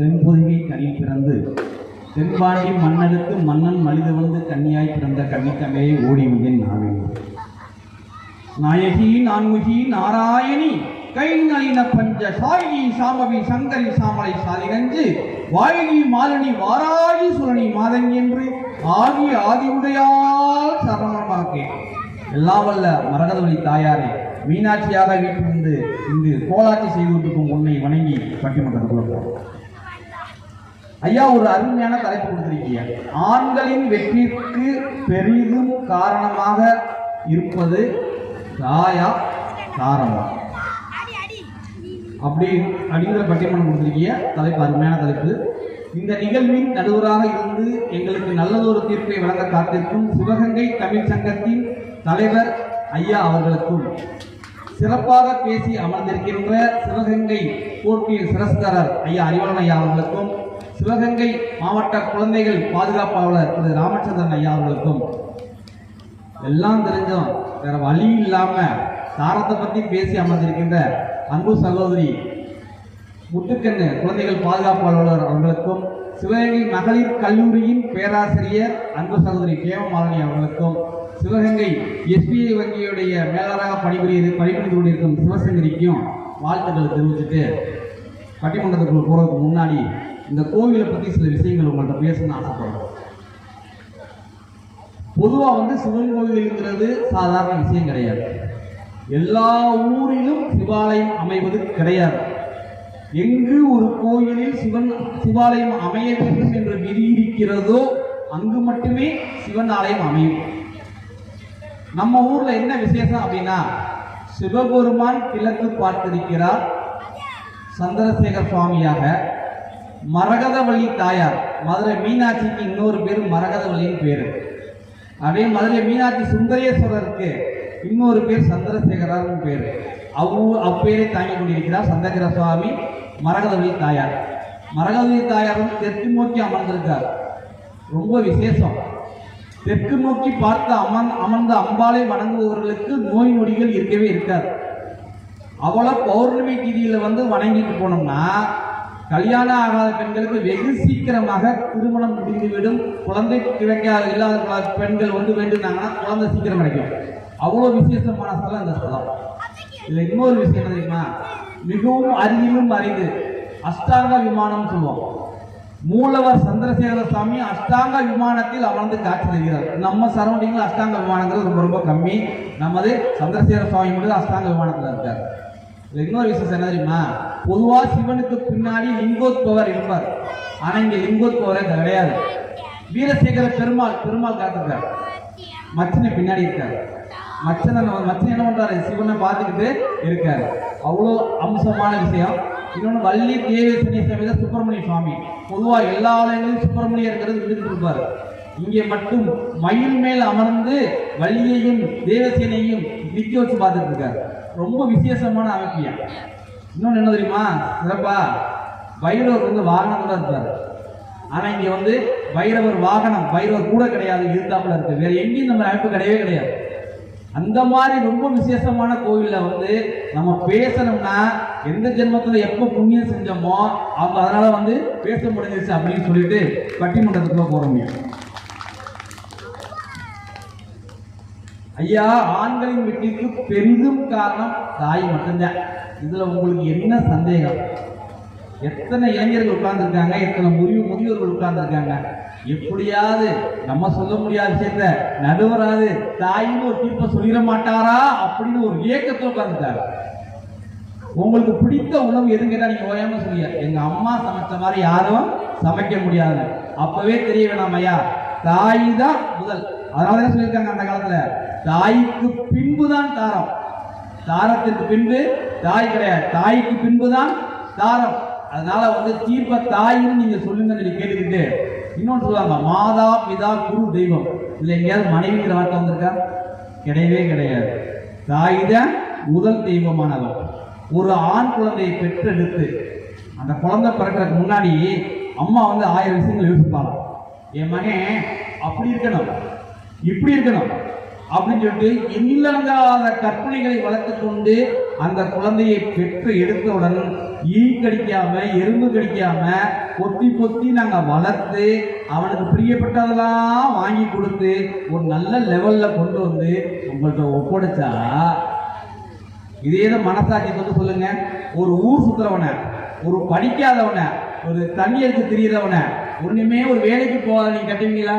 தென்பொதுகை கனி பிறந்து தென்பாண்டி மன்னனுக்கு மன்னன் மனிதவந்து கன்னியாய் பிறந்த கன்னித்தமையை ஓடி வந்தேன் நாவேன். நாயகி நான்முகி நாராயணி கை நளின பஞ்ச சாயினி சாமவி சங்கரி சாமலை சாலிகஞ்சு வாயினி மாலினி வாராயி சுரணி மாதங்கி என்று ஆகி ஆதியுடையால் சரணமாக்கே எல்லாம் வல்ல மரகதவழி தாயாரே மீனாட்சியாக வீட்டிலிருந்து இங்கு கோலாட்சி செய்து கொண்டிருக்கும் உன்னை வணங்கி பட்டிமன்றத்துக்குள்ள போறோம் ஐயா ஒரு அருமையான தலைப்பு கொடுத்துருக்கீங்க. ஆண்களின் வெற்றிக்கு பெரிதும் காரணமாக இருப்பது தாயா தாரமா? அப்படி அப்படிங்கிற பட்டியமனம் கொடுத்துருக்கீங்க. தலைப்பு அருமையான தலைப்பு. இந்த நிகழ்வின் நடுவராக இருந்து எங்களுக்கு நல்லதொரு தீர்ப்பை வழங்க காத்திருக்கும் சிவகங்கை தமிழ் சங்கத்தின் தலைவர் ஐயா அவர்களுக்கும் சிறப்பாக பேசி அமர்ந்திருக்கின்ற சிவகங்கை போட்டியின் சிரஸ்கரர் ஐயா அறிவாளன் ஐயா அவர்களுக்கும் சிவகங்கை மாவட்ட குழந்தைகள் பாதுகாப்பாளர் திரு ராமச்சந்திரன் ஐயா அவர்களுக்கும் எல்லாம் தெரிஞ்சும் வேற வழி இல்லாம தாரத்தை பத்தி பேசி அமர்ந்திருக்கின்ற அன்பு சகோதரி முட்டுக்கண்ணு குழந்தைகள் பாதுகாப்பாளர் அவர்களுக்கும் சிவகங்கை மகளிர் கல்லூரியின் பேராசிரியர் அன்பு சகோதரி கேமமாலினி அவர்களுக்கும் சிவகங்கை எஸ்பிஐ வங்கியுடைய மேலாளராக பணிபுரிய பணிபுரிந்து கொண்டிருக்கும் சிவசங்கரிக்கும் வாழ்த்துக்களை தெரிவிச்சுட்டு பட்டிமன்றத்துக்குள்ள போகிறதுக்கு முன்னாடி இந்த கோவிலை பற்றி சில விஷயங்கள் உங்கள்கிட்ட பேசணும்னு ஆசைப்படுறோம் பொதுவாக வந்து சிவன் கோவிலுங்கிறது சாதாரண விஷயம் கிடையாது. எல்லா ஊரிலும் சிவாலயம் அமைவது கிடையாது. எங்கு ஒரு கோயிலில் சிவன் சிவாலயம் அமைய வேண்டும் என்று விதி இருக்கிறதோ அங்கு மட்டுமே சிவன் ஆலயம் அமையும். நம்ம ஊர்ல என்ன விசேஷம் அப்படின்னா சிவபெருமான் கிழக்கு பார்த்திருக்கிறார் சந்திரசேகர் சுவாமியாக. மரகதவள்ளி தாயார் மதுரை மீனாட்சிக்கு இன்னொரு பேர் மரகதவள்ளின்னு பேர். அதே மதுரை மீனாட்சி சுந்தரேஸ்வரருக்கு இன்னொரு பேர் சந்திரசேகரர்னு பேர். அவ்வூ அப்பேரை தாங்கி கொண்டிருக்கிறார் சந்திரகர சுவாமி மரகதவள்ளி தாயார். மரகதவள்ளி தாயார் வந்து தெற்கு நோக்கி அமர்ந்திருக்கார். ரொம்ப விசேஷம். தெற்கு நோக்கி பார்த்து அமர் அமர்ந்த அம்பாளை வணங்குபவர்களுக்கு நோய் நொடிகள் இருக்கவே இருக்காது. அவ்வளோ பௌர்ணமி திதியில வந்து வணங்கிட்டு போனோம்னா கல்யாணம் ஆகாத பெண்களுக்கு வெகு சீக்கிரமாக திருமணம் முடிந்துவிடும். குழந்தை கிடைக்காத இல்லாத பெண்கள் வந்து வேண்டுனாங்கன்னா குழந்தை சீக்கிரம் கிடைக்கும். அவ்வளோ விசேஷமான ஸ்தலம் இந்த ஸ்தலம். இதில் இன்னொரு விஷயம் என்ன தெரியுமா? மிகவும் அறிவிலும் அறிந்து அஷ்டாங்க விமானம் சொல்லுவோம். மூலவர் சந்திரசேகர சுவாமி அஷ்டாங்க விமானத்தில் அமர்ந்து காட்சி தருகிறார். நம்ம சரௌண்டிங்கில் அஷ்டாங்க விமானங்கிறது ரொம்ப ரொம்ப கம்மி. நமது சந்திரசேகர சுவாமி மட்டும் அஷ்டாங்க விமானத்தில் இருக்கார். இன்னொரு விஷயம் என்ன தெரியுமா? பொதுவா சிவனுக்கு பின்னாடி லிங்கோத்பவர் இருப்பார். ஆனா இங்க லிங்கோத்பவரே கிடையாது. வீரசேகர பெருமாள் பெருமாள் காத்திருக்கார். மச்சனை பின்னாடி இருக்கார். மச்சனை மச்சன் என்ன பண்றாரு? சிவனை பார்த்துக்கிட்டு இருக்காரு. அவ்வளோ அம்சமான விஷயம். இன்னொன்று வள்ளி தேவேசனி சமேத சுப்பிரமணிய சுவாமி. பொதுவாக எல்லா ஆலயங்களிலும் சுப்பிரமணியர்ங்கிறது இருந்துட்டு இருப்பார். இங்கே மட்டும் மயில் மேல் அமர்ந்து வள்ளியையும் தேவசேனையும் நிக்க வச்சு பார்த்துட்டு இருக்காரு ரொம்ப விசேஷமான அமைப்பியா. இன்னொன்று என்ன தெரியுமா? சிறப்பா. பைரவர் வந்து வாகனத்தோட இருப்பார். ஆனால் இங்கே வந்து பைரவர் வாகனம் பைரவர் கூட கிடையாது இருந்தாப்புல இருக்கு. வேற எங்கேயும் நம்ம அமைப்பு கிடையவே கிடையாது. அந்த மாதிரி ரொம்ப விசேஷமான கோவிலில் வந்து நம்ம பேசணும்னா எந்த ஜென்மத்தில் எப்போ புண்ணியம் செஞ்சோமோ அவங்க அதனால வந்து பேச முடிஞ்சிருச்சு அப்படின்னு சொல்லிட்டு பட்டிமன்றத்துக்குள்ள போகிறோம் முடியும் ஐயா ஆண்களின் வெற்றிக்கு பெரிதும் காரணம் தாய் மட்டும்தான். இதுல உங்களுக்கு என்ன சந்தேகம்? எத்தனை இளைஞர்கள் உட்கார்ந்துருக்காங்க? எத்தனை முறிவு முதியோர்கள் உட்கார்ந்துருக்காங்க? எப்படியாவது நம்ம சொல்ல முடியாத விஷயத்த நடுவராது தாயின்னு ஒரு தீர்ப்பை சொல்லிட மாட்டாரா? அப்படின்னு ஒரு ஏக்கத்துல உட்கார்ந்துட்டாரு உங்களுக்கு பிடித்த உணவு எதுன்னு கேட்டா நீங்க ஓயாம சொல்லிய எங்க அம்மா சமைச்ச மாதிரி யாரும் சமைக்க முடியாது. அப்பவே தெரிய வேணாம் ஐயா. தாய் தான் முதல். அதனால தான் சொல்லியிருக்காங்க அந்த காலத்துல. தாய்க்கு பின்புதான் தாரம். தாரத்திற்கு பின்பு தாய் கிடையாது. தாய்க்கு பின்புதான் தாரம். அதனால வந்து தீர்ப்ப தாயின்னு நீங்க சொல்லுங்க சொல்லி கேட்டுக்கிட்டு இன்னொன்று சொல்லுவாங்க மாதா பிதா குரு தெய்வம். இதுல எங்கேயாவது மனைவிங்கிற வார்த்தை வந்திருக்கா? கிடையவே கிடையாது. தாய் தான் முதல் தெய்வமானவர் ஒரு ஆண் குழந்தையை பெற்றெடுத்து அந்த குழந்தை பிறக்கிறதுக்கு முன்னாடி அம்மா வந்து ஆயிரம் விஷயங்கள் யோசிப்பாங்க என் மகன் அப்படி இருக்கணும் இப்படி இருக்கணும் அப்படின்னு சொல்லிட்டு இல்லங்காத கற்பனைகளை வளர்த்து கொண்டு அந்த குழந்தையை பெற்று எடுத்தவுடன் ஈ கடிக்காம எறும்பு கடிக்காம பொத்தி பொத்தி நாங்கள் வளர்த்து அவனுக்கு பிரியப்பட்டதெல்லாம் வாங்கி கொடுத்து ஒரு நல்ல லெவலில் கொண்டு வந்து உங்கள்கிட்ட ஒப்படைச்சா இதே தான் மனசாட்சி வந்து சொல்லுங்க. ஒரு ஊர் சுத்துறவனை ஒரு படிக்காதவனை ஒரு தண்ணி எடுத்து திரியறவனை ஒன்றுமே ஒரு வேலைக்கு போகாத நீங்கள் கட்டுவீங்களா?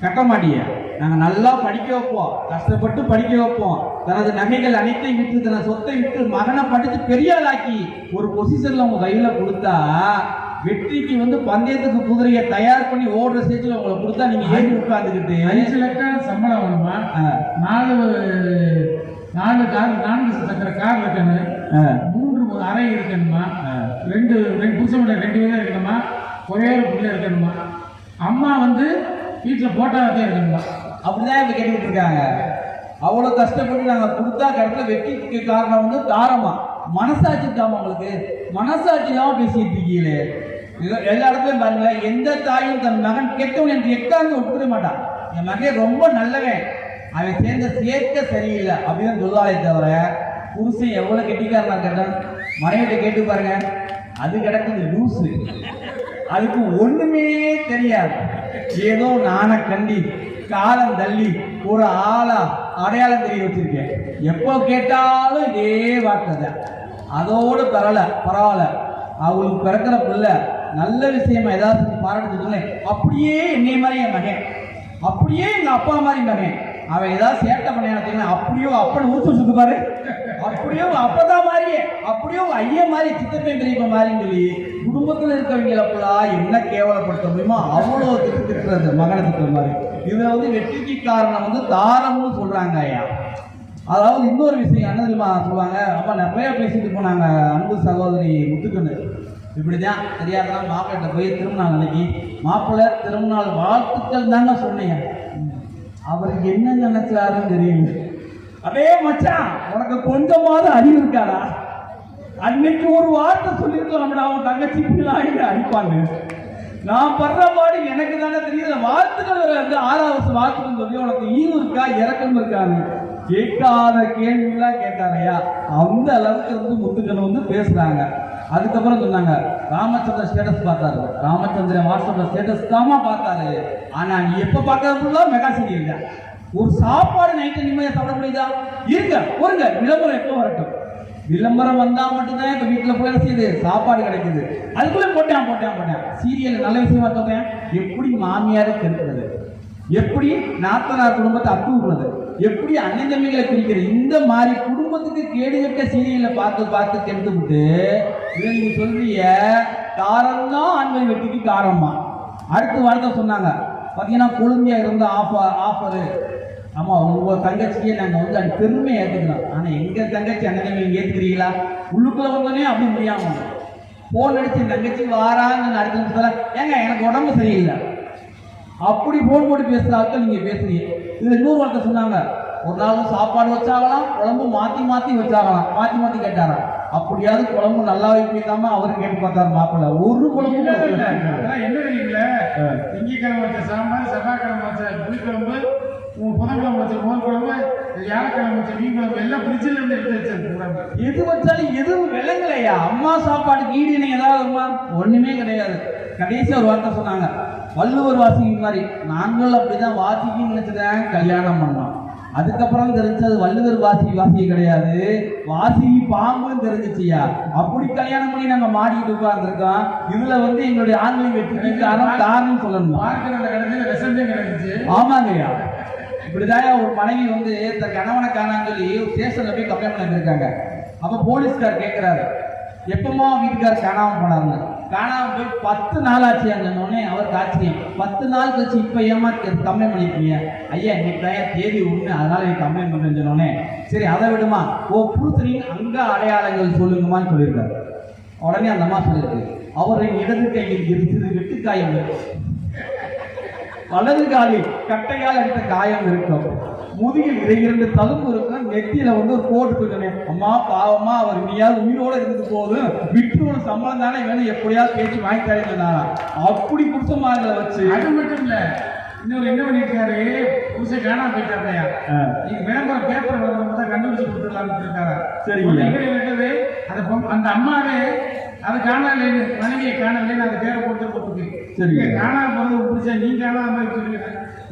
கட்ட மாட்டீங்க நாங்க நல்லா படிக்க வைப்போம். கஷ்டப்பட்டு படிக்க வைப்போம். தனது நகைகள் அனைத்தையும் விற்று தனது சொத்தை விற்று மகனை படிச்சு பெரிய ஆளாக்கி ஒரு பொசிஷன்ல உங்க கையில கொடுத்தா வெற்றிக்கு வந்து பந்தயத்துக்கு குதிரையை தயார் பண்ணி ஓடுற ஸ்டேஜ்ல உங்களை கொடுத்தா நீங்க ஏறி உட்கார்ந்துக்கிட்டு. அஞ்சு லட்சம் சம்பளம் வேணுமா? நாலு நாலு கார் நான்கு சக்கர கார் இருக்கணும் மூன்று அறை இருக்கணுமா. ரெண்டு ரெண்டு புருஷன் ரெண்டு பேரும் இருக்கணுமா? ஒரே ஒரு பிள்ளை இருக்கணுமா? அம்மா வந்து வீட்டில் போட்டாவே இருக்கணுமா? அப்படிதான் இப்போ கேட்டுக்கிட்டு இருக்காங்க. அவ்வளோ கஷ்டப்பட்டு நாங்கள் கொடுத்தா கடத்துல வெற்றிக்கு காரணம் வந்து தாரமா. மனசாட்சி தாமா உங்களுக்கு? மனசாட்சி தான் பேசிட்டு இருக்கீங்களே. இது எல்லா இடத்துலையும் பாருங்க எந்த தாயும் தன் மகன் கெட்டவன் என்று எக்காந்து ஒப்புக்க மாட்டான். என் மகன் ரொம்ப நல்லவன். அவன் சேர்ந்த சேர்க்க சரியில்லை அப்படின்னு சொல்லாலே தவிர புருஷன் எவ்வளோ கெட்டிக்காரனா கேட்டான் மனைவிட்ட கேட்டு பாருங்க அது கிடக்குது லூஸு அதுக்கு ஒண்ணுமே தெரியாது. ஏதோ நானை கண்டி காலம் தள்ளி ஒரு ஆளா அடையாளம் தெரிய வச்சிருக்கேன். எப்போ கேட்டாலும் இதே வார்த்தை தான். அதோட பரவாயில்ல பரவாயில்ல. அவங்களுக்கு பிறக்கிற பிள்ளை நல்ல விஷயமா ஏதாவது பாராட்டு அப்படியே என்னை மாதிரி என் மகன். அப்படியே எங்க அப்பா மாதிரி மகன். அவன் ஏதாவது சேட்டை பண்ண அப்படியோ அப்பனை ஊத்து சுத்து பாரு. அப்படியோ அப்பதான் மாறியே அப்படியோ ஐயே மாறி மாதிரி பெரியப்ப மாதிரின்னு சொல்லி குடும்பத்துல இருக்கவங்களை ஃபுல்லா என்ன கேவலப்படுத்த முடியுமோ அவ்வளோ திட்டு திட்டுறது மகனை திட்டுற மாதிரி. இதுல வந்து வெற்றிக்கு காரணம் வந்து தாரம்னு சொல்றாங்க ஐயா. அதாவது இன்னொரு விஷயம் என்ன தெரியுமா சொல்லுவாங்க? ரொம்ப நிறைய பேசிட்டு போனாங்க அன்பு சகோதரி முத்துக்கண்ணு. இப்படிதான் தெரியாதெல்லாம் மாப்பிள்ளை போய் திருமணம் அன்னைக்கு மாப்பிள்ளை திருமணம் வாழ்த்துக்கள் தாங்க சொன்னீங்க. அவருக்கு என்ன நினைச்சாருன்னு தெரியல. அதே மச்சான் உனக்கு கொஞ்சமாவது அறிவு இருக்காடா? அன்னைக்கு ஒரு வார்த்தை சொல்லியிருக்கலாம்டா அவன் தங்கச்சி இப்படிலாம் அடிப்பாங்க. நான் படுற பாடு எனக்கு தானே தெரியுது. வார்த்தைகள் வந்து ஆறாவது வார்த்தைன்னு சொல்லி உனக்கு ஈவு இருக்கா? இறக்கம் இருக்கான்னு கேட்காத கேள்விலாம் கேட்டாரையா அந்த அளவுக்கு வந்து முத்துக்கள் வந்து பேசுறாங்க அதுக்கப்புறம் சொன்னாங்க ராமச்சந்திர ஸ்டேட்டஸ் பார்த்தாரு. ராமச்சந்திரன் வாட்ஸ்அப்ல ஸ்டேட்டஸ் தாமா பார்த்தாரு. ஆனா நீ எப்ப பார்க்கறதுல மெகா சீரியல் தான் ஒரு சாப்பாடு நைட்டு நிம்மதியா சாப்பிட முடியுதா இருங்க ஒருங்க விளம்பரம் எப்போ வரட்டும். விளம்பரம் வந்தா மட்டும்தான் இப்ப வீட்டுல போய் செய்யுது. சாப்பாடு கிடைக்குது. அதுக்குள்ள போட்டேன் போட்டேன் போட்டேன். சீரியல் நல்ல விஷயமா சொல்றேன். எப்படி மாமியாரை கெடுக்கிறது? எப்படி நாத்தனார் குடும்பத்தை அத்து விடுறது எப்படி அண்ணன் தம்பிகளை பிரிக்கிற? இந்த மாதிரி குடும்பத்துக்கு கேடு கட்ட சீரியலை பார்த்து பார்த்து கெடுத்து விட்டு இதை நீங்க சொல்றீங்க காரம் தான் ஆண்கள் வெட்டிக்கு காரமா அடுத்த வார்த்தை சொன்னாங்க. பார்த்தீங்கன்னா கொழும்பியா இருந்த ஆஃபர் ஆஃபரு. ஆமா உங்க தங்கச்சியை நாங்க வந்து அது பெருமை ஏத்துக்கிறோம். ஆனா எங்க தங்கச்சி அண்ணன் நீங்க ஏத்துக்கிறீங்களா? உள்ளுக்குள்ள வந்தோடனே அப்படி முடியாம போன் அடிச்சு என் தங்கச்சி வாரான்னு அடுத்த நிமிஷத்துல ஏங்க எனக்கு உடம்பு சரியில்லை. அப்படி போன் போட்டு பேசுற ஆட்கள் நீங்க பேசுறீங்க. இதுல இன்னொரு வார்த்தை சொன்னாங்க. ஒரு நாள் சாப்பாடு வச்சாகலாம் குழம்பு மாத்தி மாத்தி வச்சாகலாம். மாத்தி மாத்தி கேட்டாராம் அப்படியாவது குழம்பு நல்லா வைக்காம அவரு கேட்டு பார்த்தாரு மாப்பிள்ள. ஒரு குழம்பு என்ன தெரியுங்களே திங்கக்கிழமை வச்ச சாம்பார் செவ்வாய்க்கிழமை வச்ச புளிக்குழம்பு உம், புதன்கிழமை வச்ச மோர் குழம்பு வியாழக்கிழமை வச்ச மீன் குழம்பு எல்லாம் ஃப்ரிட்ஜில் இருந்து எடுத்து பூரா. எது வச்சாலும் எதுவும் விளங்கலையா அம்மா சாப்பாட்டுக்கு ஈடு இணை ஏதாவது வருமா ஒண்ணுமே கிடையாது. கடைசி ஒரு வார்த்தை சொன்னாங்க. வள்ளுவர் வாசிக்கு மாதிரி. நாங்கள் அப்படிதான் வாசிக்குன்னு நினைச்சுதான் கல்யாணம் பண்ணோம். அதுக்கப்புறம் தெரிஞ்சது வள்ளுவர் வாசி வாசி கிடையாது. வாசி பாம்புன்னு தெரிஞ்சிச்சியா அப்படி கல்யாணம் பண்ணி நாங்க மாடிக்கிட்டு உட்கார்ந்துருக்கோம். இதுல வந்து எங்களுடைய ஆண்களின் வெற்றிக்கு காரணம் காரணம் சொல்லணும்? ஆமாங்கய்யா இப்படிதான் ஒரு மனைவி வந்து தன் கணவனை காணான்னு சொல்லி ஸ்டேஷன்ல போய் கம்ப்ளைண்ட் பண்ணிருக்காங்க அப்ப போலீஸ்கார் கேட்கிறாரு எப்பமா வீட்டுக்கார் காணாம போனாருங்க காணாம போய் பத்து நாள் ஆச்சு உடனே அவர் ஆச்சரியம் பத்து நாள் கழிச்சு இப்ப ஏமா கம்ப்ளைண்ட் பண்ணிருக்கீங்க? ஐயா இன்னைக்கு தான் தேதி ஒண்ணு அதனால நீ கம்ப்ளைண்ட் பண்றேன்னு சொன்னோடனே சரி அதை விடுமா. ஓ புருஷனின் அங்க அடையாளங்கள் சொல்லுங்கம்மான்னு சொல்லியிருக்காரு. உடனே அந்த அம்மா சொல்லியிருக்கு. அவரின் இடது கையில் இருக்குது வெட்டுக்காயம் வலது காலில் கட்டையால் அடித்த காயம் இருக்கும். முதுகில் இரு இரண்டு தழும்பு இருக்கும். நெத்தியில வந்து ஒரு கோட்டு போயிட்டேன் அம்மா பாவமா அவர் இனியாவது உயிரோட இருந்து போதும் விட்டு ஒரு சம்பளம் தானே வேணும். எப்படியாவது பேச்சு வாங்கி தரேன் அப்படி குடும்பமாங்களை வச்சு. அது மட்டும் இல்ல. இன்னொரு என்ன பண்ணிருக்காரு புருஷன் காணாம போயிட்டாருயா நீங்க விளம்பரம் பேப்பர் தான் கண்டுபிடிச்சு கொடுத்துடலாம்னு இருக்காரு பொம்- அந்த அம்மாவே அது காணவில்லை மனைவியை காணவில்லைன்னு அந்த பேரை போட்டு போட்டுருக்கு. இங்க காணாம போறது பிடிச்சா நீ காணாம மாதிரி சொல்லுங்க.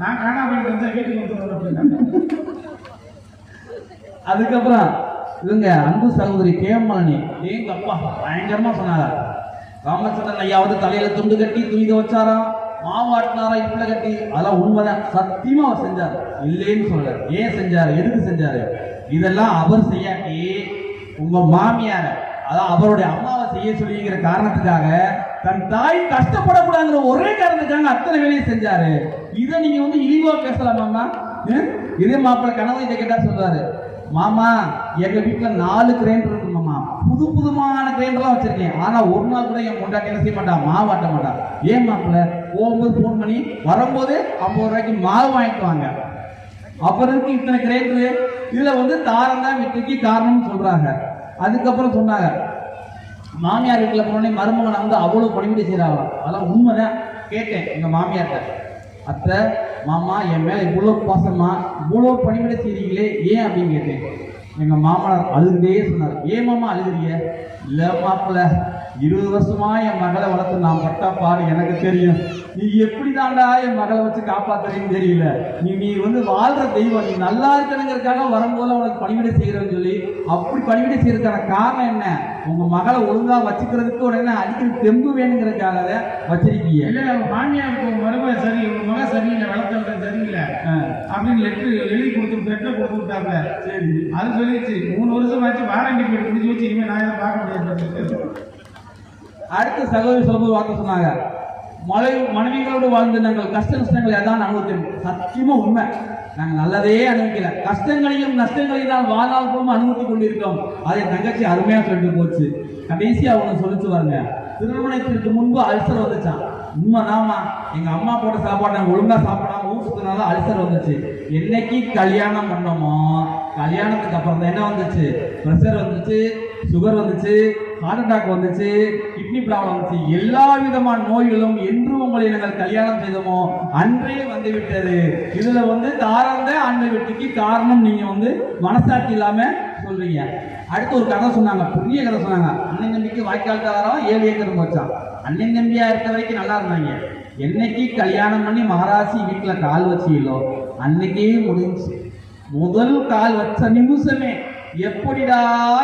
நான் காணாம போயிட்டு வந்தா வீட்டுக்கு வந்துடுவேன் அப்படின்னா அதுக்கப்புறம் இவங்க அன்பு சகோதரி கேமலனி எங்க அப்பா பயங்கரமா சொன்னாங்க ராமச்சந்திரன் ஐயா வந்து தலையில துண்டு கட்டி துணி வச்சாராம் மாவு ஆட்டினாரா இப்பல கட்டி? அதெல்லாம் உண்மைதான். சத்தியமா அவர் செஞ்சார். இல்லைன்னு சொல்லல. ஏன் செஞ்சாரு? எதுக்கு செஞ்சாரு? இதெல்லாம் அவர் செய்யாட்டி உங்க மாமியார அதான் அவருடைய அம்மாவை செய்ய சொல்லிங்கிற காரணத்துக்காக தன் தாய் கஷ்டப்படக்கூடாதுங்கிற ஒரே காரணத்துக்காக அத்தனை வேலையும் செஞ்சாரு. இதை நீங்க வந்து இழிவா பேசலாமாமா இதே மாப்பிள்ள கனவு இதை கேட்டா சொல்றாரு மாமா எங்க வீட்டுல நாலு கிரைண்டர் இருக்கு மாமா. புது புதுமான கிரைண்டர்லாம் வச்சிருக்கேன். ஆனா ஒரு நாள் கூட என் பொண்டாட்டி என்ன செய்ய மாட்டான் மாவு ஆட்ட மாட்டான் ஏன் மாப்பிள்ள? போகும்போது ஃபோன் பண்ணி வரும்போது ஐம்பது ரூபாய்க்கு மாவு வாங்கிட்டு வாங்க. அப்புறம் இருக்கு இத்தனை கிரைண்டரு. இதுல வந்து தாரம் தான் வெற்றிக்கு காரணம்னு சொல்றாங்க. அதுக்கப்புறம் சொன்னாங்க மாமியார் வீட்டில் போனோடனே மருமகனை வந்து அவ்வளோ பணிவிடை செய்யறாங்க அதெல்லாம் உண்மைதான் கேட்டேன் எங்கள் மாமியார்கிட்ட. அத்தை மாமா என் மேலே இவ்வளோ பாசமா இவ்வளோ பணிவிடை செய்கிறீங்களே ஏன்? அப்படின்னு கேட்டேன். எங்கள் மாமனார் அழுதுகிட்டே சொன்னார் ஏன் மாமா அழுகுறீங்க இல்லை மாப்பிள்ள இருபது வருஷமா என் மகளை வளர்த்து நான் பட்ட பாடு எனக்கு தெரியும். நீ எப்படி தாண்டா என் மகளை வச்சு காப்பாத்துறீன்னு தெரியல. நீ நீ வந்து வாழ்ற தெய்வம். நீ நல்லா இருக்கணுங்கிறதுக்காக வரும்போது உனக்கு பணிவிடை செய்யறேன்னு சொல்லி அப்படி பணிவிடை செய்யறதுக்கான காரணம் என்ன? உங்க மகளை ஒழுங்கா வச்சுக்கிறதுக்கு உடனே அடிக்கிற தெம்பு வேணுங்கிறதுக்காக வச்சிருக்கீங்க. இல்ல அவங்க மாமியாருக்கு உங்க மருமக சரி உங்க மக சரியில்லை வளர்த்தவங்க சரியில்லை அப்படின்னு லெட்டர் எழுதி கொடுத்து லெட்டர் கொடுத்து விட்டாங்க சரி. அது சொல்லிடுச்சு. மூணு வருஷம் ஆச்சு வாரண்டி பீரியட் முடிஞ்சு வச்சு இனிமே நான் எதுவும் பார்க்க முடியாது. அடுத்த சகோதரி சொல்லும்போது வார்த்தை சொன்னாங்க. மலை மனைவிகளோடு வாழ்ந்து நாங்கள் கஷ்ட நஷ்டங்கள் எதாவது அனுபவித்தோம். சத்தியமா உண்மை. நாங்கள் நல்லதே அனுபவிக்கல. கஷ்டங்களையும் நஷ்டங்களையும் தான் வாழ்நாள் கூட அனுபவித்து கொண்டிருக்கோம். அதை என் தங்கச்சி அருமையா சொல்லிட்டு போச்சு. கடைசியா அவங்க சொல்லிச்சு பாருங்க. திருமணத்திற்கு முன்பு அல்சர் வந்துச்சான் உண்மைதாம்மா. எங்க அம்மா போட்ட சாப்பாடு நாங்கள் ஒழுங்கா சாப்பிடாம ஊர் சுத்தினால அல்சர் வந்துச்சு. என்னைக்கு கல்யாணம் பண்ணோமோ கல்யாணத்துக்கு அப்புறம் தான் என்ன வந்துச்சு? ப்ரெஷர் வந்துச்சு சுகர் வந்துச்சு ஹார்ட் அட்டாக் வந்துச்சு கிட்னி ப்ராப்ளம் வந்துச்சு எல்லா விதமான நோய்களும் என்று உங்களை நாங்கள் கல்யாணம் செய்தோமோ அன்றே வந்து விட்டது இதுல வந்து தாராந்த ஆண்மை வெட்டிக்கு காரணம் நீங்க வந்து மனசாட்சி இல்லாம சொல்றீங்க. அடுத்து ஒரு கதை சொன்னாங்க பெரிய கதை சொன்னாங்க. அண்ணன் தம்பிக்கு வாய்க்கால் தாரம் ஏழு ஏக்கர் போச்சான் அண்ணன் தம்பியா இருக்க வரைக்கும் நல்லா இருந்தாங்க. என்னைக்கு கல்யாணம் பண்ணி மகாராசி வீட்டில் கால் வச்சீங்களோ அன்னைக்கே முடிஞ்சு. முதல் கால் வச்ச நிமிஷமே எப்படிடா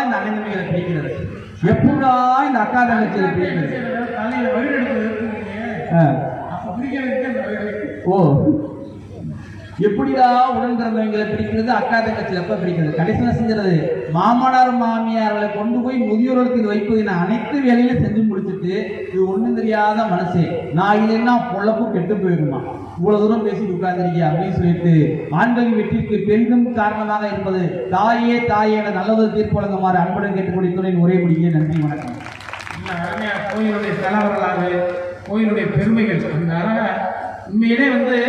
இந்த அண்ணன் தம்பிகளை பிடிக்கிறது? எப்படிடா இந்த அக்கா அந்த வயிறு ஓ எப்படிடா உடன்பிறந்தவங்களை பிடிக்கிறது அக்கா தங்கச்சியில் எப்ப பிடிக்கிறது? கடைசியில் செஞ்சுறது மாமனார் மாமியார்களை கொண்டு போய் முதியோர்களுக்கு வைப்பது நான் அனைத்து வேலையிலும் செஞ்சு முடிச்சிட்டு இது ஒன்றும் தெரியாத மனசே. நான் இல்லைன்னா பொழப்பு கெட்டு போயிடுமா? இவ்வளவு தூரம் பேசி உட்கார்ந்துருக்கியா அப்படின்னு சொல்லிட்டு ஆண்களின் வெற்றிக்கு பெரிதும் காரணமாக இருப்பது தாயே தாயே என நல்லது தீர்ப்பு வழங்குமாறு அன்புடன் கேட்டுக்கொண்டிருக்கிறேன் ஒரே முடியே நன்றி வணக்கம். கோயிலுடைய தலைவர்களாக கோயிலுடைய பெருமைகள் அந்த உண்மையிலே வந்து